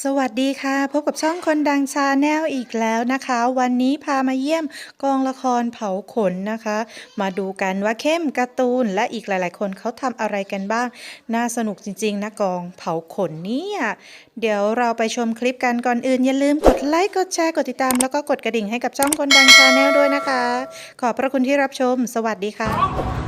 สวัสดีค่ะ พบกับช่องคนดังชาแนลอีกแล้วนะคะ วันนี้พามาเยี่ยมกองละครเผาขนนะคะ มาดูกันว่าเข้มการ์ตูนและอีกหลาย ๆ คนเขาทำอะไรกันบ้าง น่าสนุกจริง ๆ นะกองเผาขนเนี่ยเดี๋ยวเราไปชมคลิปกันก่อนอื่น อย่าลืมกดไลค์กดแชร์กดติดตามแล้วก็กดกระดิ่งให้กับช่องคนดังชาแนลด้วยนะคะ ขอบพระคุณที่รับชม สวัสดีค่ะ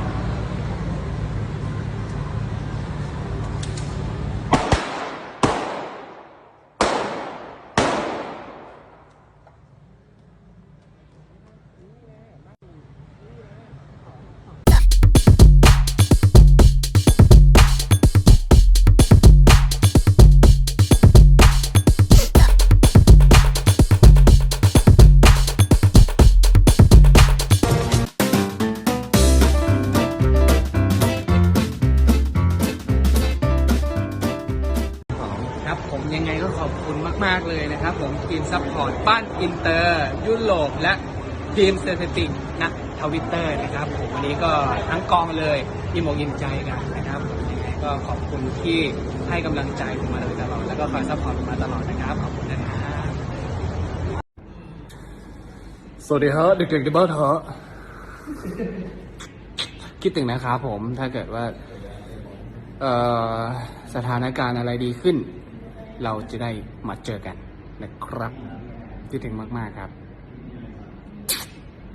ยังไงก็ขอบคุณมาก ๆ เลยนะครับ ผมทีมซัพพอร์ตบ้านอินเตอร์ ยุโรปและทีมสถิตินักทวิตเตอร์นะครับผมวันนี้ก็ทั้งกองเลยที่มอกยินใจกันนะครับผมยังไงก็ขอบคุณที่ให้กำลังใจผมมาโดยตลอด แล้วก็คอยซัพพอร์ตผมมาตลอดนะครับ ขอบคุณนะครับสวัสดีฮะเด็กๆในบ้านฮะคิดถึงนะครับผมถ้าเกิดว่าเอ่อสถานการณ์อะไรดีขึ้น เราจะได้มาเจอกันนะครับคิดถึงมาก ๆ ครับ